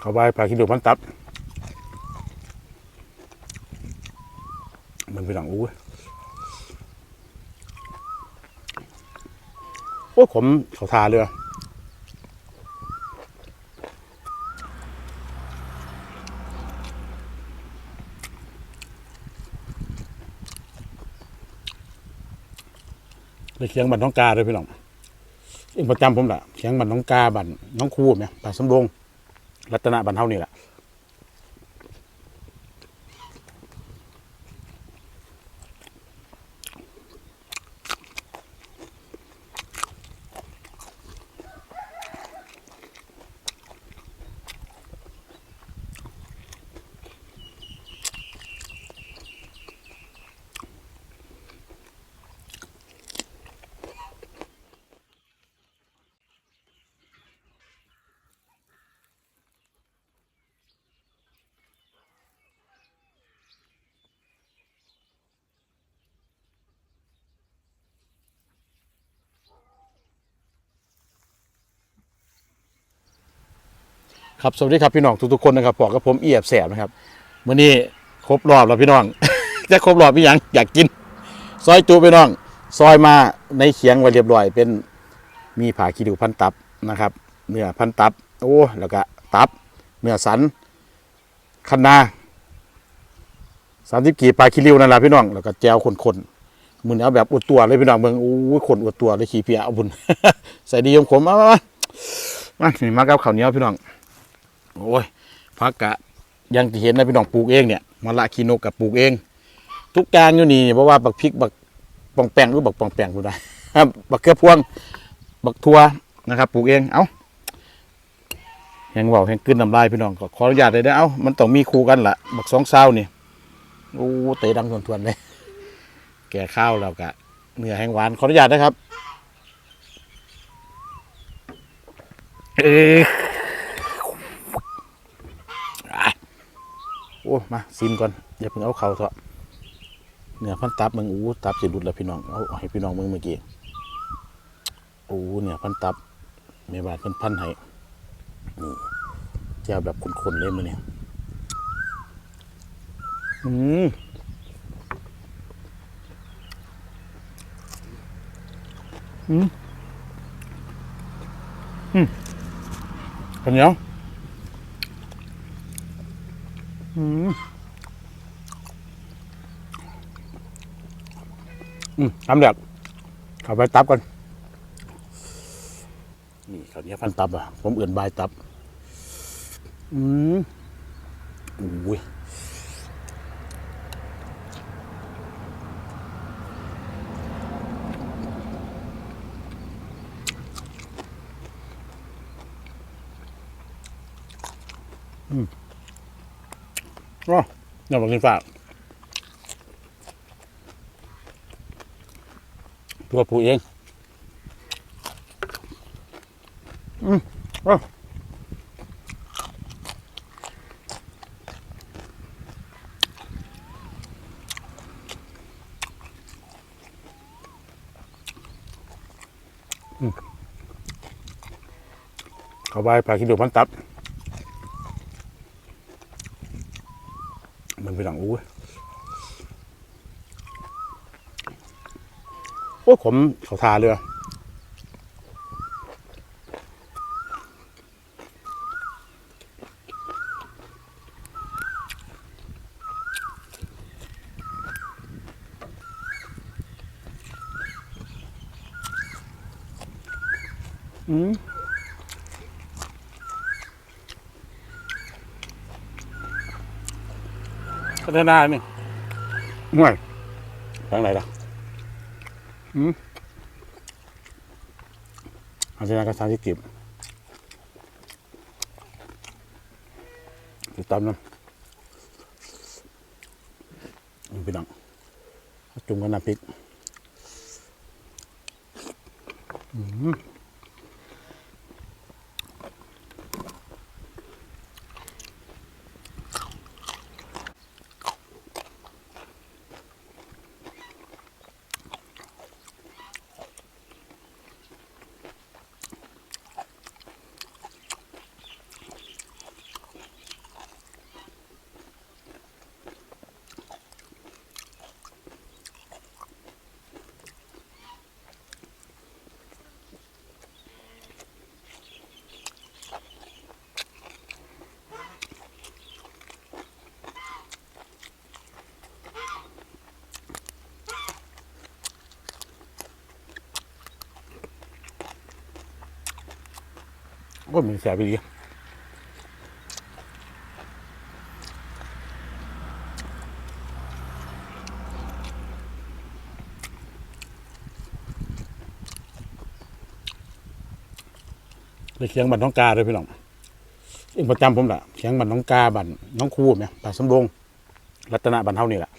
เขาไปปลาคิดดูมันตับ มันไปหลังอู้โอ้ยขมเขาทาเลยว่ะไปเคียงบันน้องกาเลยพี่น้อง ประจำผมแหละเคียงบันน้องกาบันน้องคูเนี่ยบันสำโรงรัตนบันเท่านี่แหละ ครับสวัสดีครับพี่น้องทุกๆคนนะครับบอกกับผมเอียบแสบนะครับมื้อนี้ครบรอบแล้วพี่น้อง จะครบรอบพี่ยังอยากกิน ซอยจูพี่น้อง ซอยมาในเขียงไว้เรียบร้อย เป็นมีผ่าคีดิวพันตับนะครับเนื้อพันตับโอ้แล้วก็ตับ เนื้อสันคันนาสามสิบกี่ปลาคิริวนั่นแหละพี่น้องแล้วก็แจวคนๆมือนี้เอาแบบอวดตัวเลยพี่น้องเบิ่งโอ้ยคนอวดตัวเลยขี้เพียเอาบุญใส่ดียมขมมามามามานี่มากับข้าวเหนียวพี่น้อง โอ้ยพักกะยังที่เห็นนะพี่น้องปลูกเองเนี่ยมะละคีโนกับปลูกเอง ทุกการอยู่นี่เพราะว่าบักพริกบักปองแปงหรือบักปองแปงกูได้ครับบักเกลือพวง บักทัวนะครับปลูกเองเอ้าแหงเบาแหงกลืนน้ำลายพี่น้องก็ขออนุญาตเลยนะเอ้ามันต้องมีคู่กันละบักสองเศร้านี่โอ้เตะดังทวนๆเลยแก่ข้าวแล้วกะเนื้อแห้งหวานขออนุญาตนะครับเออ อ้มาซิมก่อนอย่าเพิ่งเอาเข่าเถอะเนื้อพันตับมึงอู้ตับจะหลุดแล้วพี่น้องเอาให้พี่น้องมึงเมื่อกี้โอ้เนี่ยพันตับแม่บาทเพิ่นพันให้นี่เจ้าแบบคนๆเลยมือเนี่ยอืมอืมอืมข้าวเหนียว อืมอืมทำแบบเอาไปตับกันนี่เขาวเหนี้พันตับอะ ผมเอื่นบายตับ อืมอุ้ยอ๋ ออย่าบอกกินฝากตัวผูเอง อืมอ๋ออืมเขาไปปลาคิดดูพันตับ มันไปหลังอู้โอ้ยขมเขาทาเลยว่ะอืม พัฒนาเนี่ยห่วยทางไหนล่ะอืมพัฒนาการสามสิบกิบติดตามน้ำนี่พี่น้องจุ่มกันน้ำพริก อืม ก็มีแสบไปดีไปเคียงบันน้องกาเลยพี่น้องเองประจำผมแหละเคียงบันน้องกาบันน้องคูเนี่ยบันสำโรงรัตนบันเท่านี่แหละ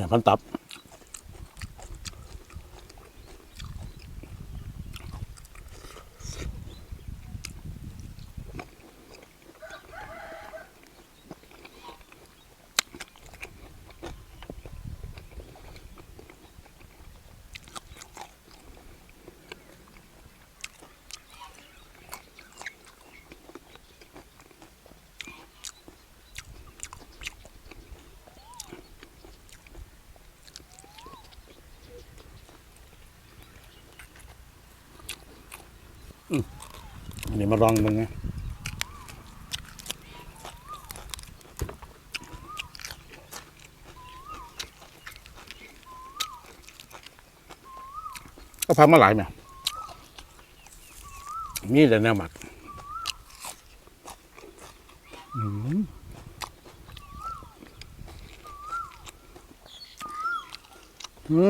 เนี่ยพันตับ อันนี้มาลองมึงนะก็พักมาหลายเนี่ยมีแต่แนวหมักอื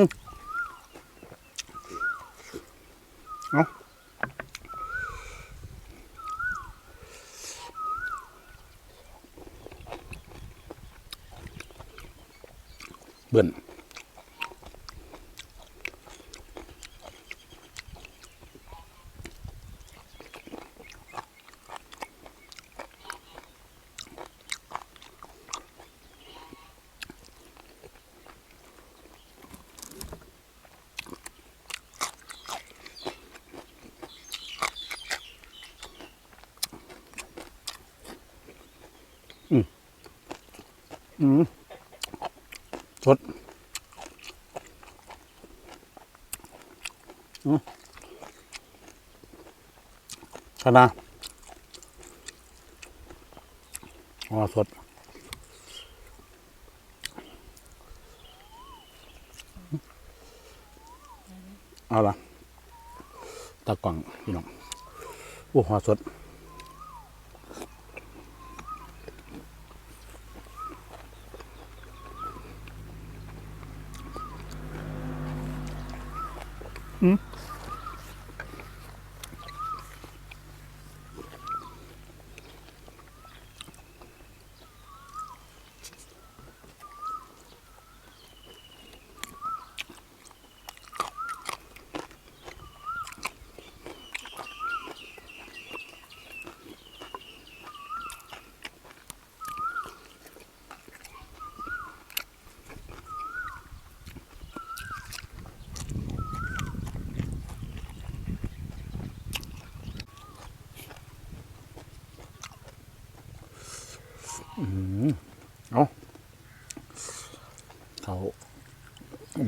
ม อืมสดคณะอ๋อสดเอาละตากล่องพี่น้องโอ้หัวสด เอาเขา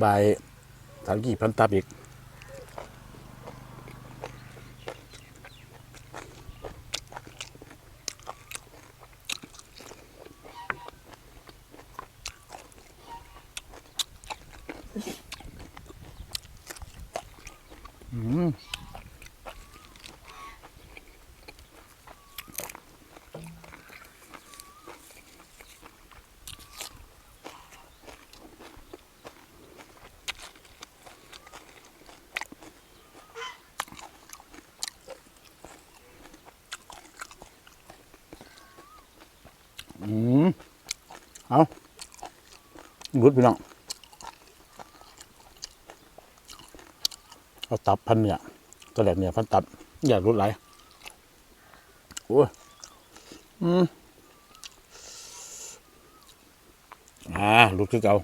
ใบายสามกี่พันตับอีก อืม อืม เอารุดพี่น้อง เอาตับพันเนี่ยตัวแหลกเนี่ยพันตับ อย่ารุดไหลายอ้ยอืมอ่าลุกขึ้นเก่า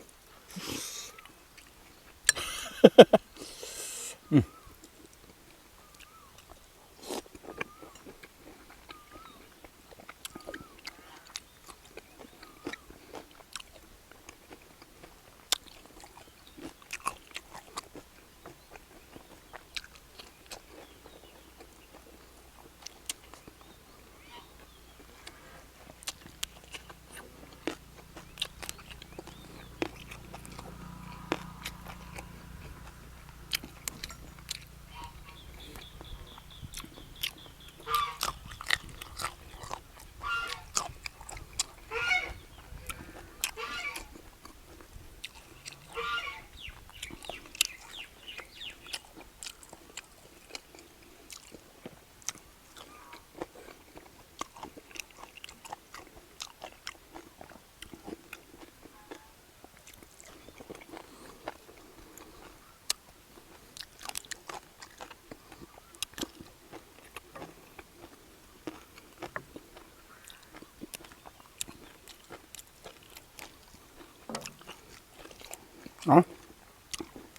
เอ้า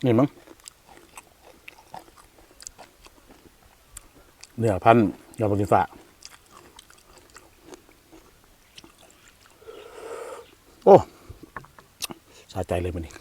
นี่มั้งเดี๋ยวพันยาบริฟ้าโอ้ สาใจเลยมันนี่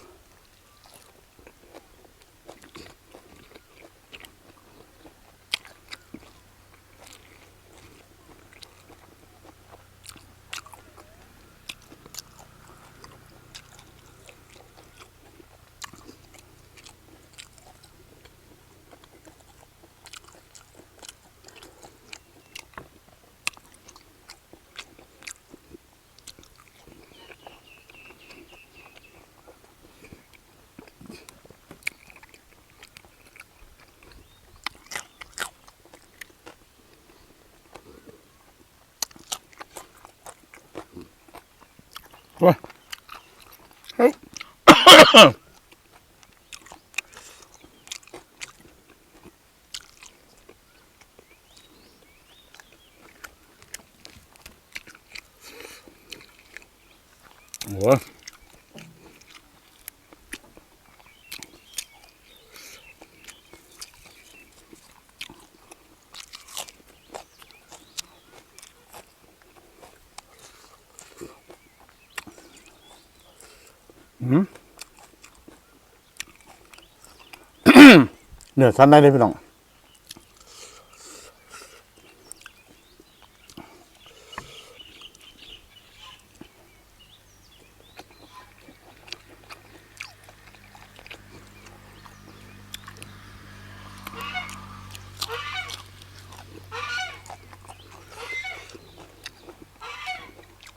ว้าเฮ้ย โอ้ย เนื้อสันได้เลยพี่น้อง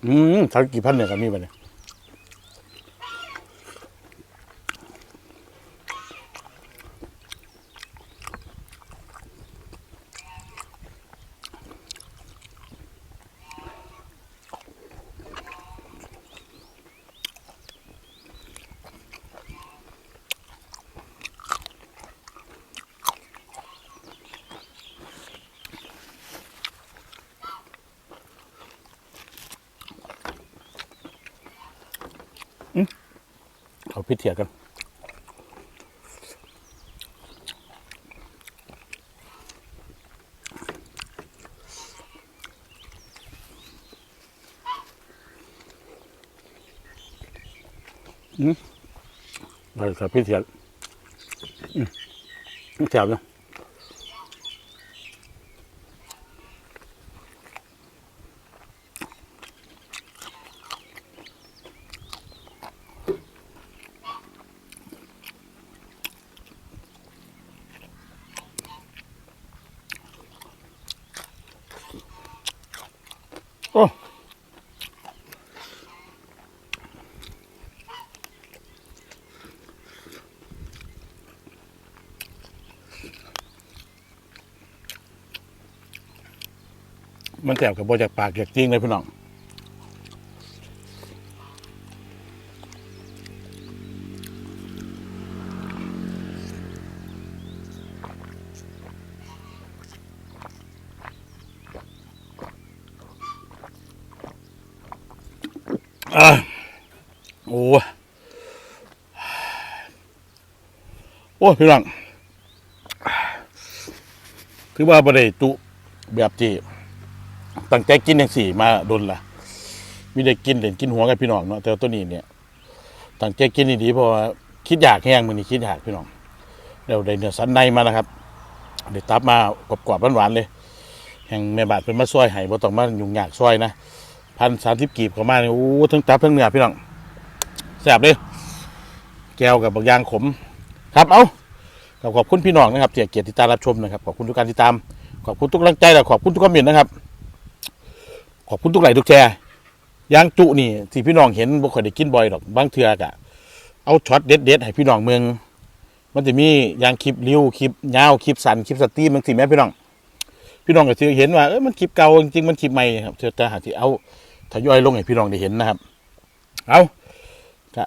อืมทักกี่พันเนี่ยก็มีไปเนี่ย พิเถียกัน อืมไปเขาพิดเถียนอืมแถวเนาะ มันแสบกับบจากปากจากจริงเลยพี่น้องอะโอ้โอ้พี่น้องถือว่าประเดตุแบบจีบ ตั้งใจกินอย่างสี่มาโดนละมีได้กินเด่นกินหัวกับพี่น้องเนาะแต่ตัวนี้เนี่ยตั้งใจกินดีๆเพราะว่าคิดอยากแห้งมือนี้คิดอยากพี่น้องเราได้เนื้อสันในมานะครับเดี๋ยวตับมากรอบๆหวานๆเลยแห่งแม่บาทเป็นมาซอยให้บ่ต้องมายุ่งยากซอยนะพันสามสิบกีบเข้ามาเนี่ยโอ้ทั้งตับทั้งเนื้อพี่น้องแซ่บเลยแก้วกับบางยางขม ครับเอาขอบขอบคุณพี่น้องนะครับที่เกียรติติดตามรับชมนะครับขอบคุณทุกการติดตามขอบคุณทุกกำลังใจและขอบคุณทุกคอมเมนต์นะครับ ขอบคุณทุกไลค์ทุกแชร์ยางจุนี่ที่พี่น้องเห็นบ่ค่อยได้กินบ่อยหรอกบางเทือกะเอาช็อตเด็ดๆให้พี่น้องเมืองมันจะมียางคลิปริ้วคลิปยาวคลิปสั้นคลิปสตรีมบางสิแม่พี่น้อง พี่น้องก็จะเห็นว่าเออมันคลิปเก่าจริงๆมันคลิปใหม่ครับเธอจะหาที่เอาทยอยลงให้พี่น้องได้เห็นนะครับ เอาก็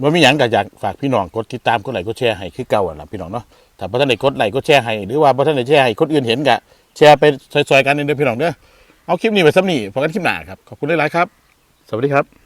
ว่ามีหยังก็อยากฝากพี่น้องกดติดตามกดไลค์กดแชร์ให้คือเก่าอะล่ะพี่น้องเนาะถ้าบ่ทันได้กดไลค์กดแชร์ให้หรือว่าบ่ทันได้แชร์ให้คนอื่นเห็นก็แชร์ไปซอยๆกันเด้อพี่น้องเด้อ เอาคลิปนี้ไปซ้ำนี่พอกันคลิปหน้าครับ ขอบคุณหลายๆครับ สวัสดีครับ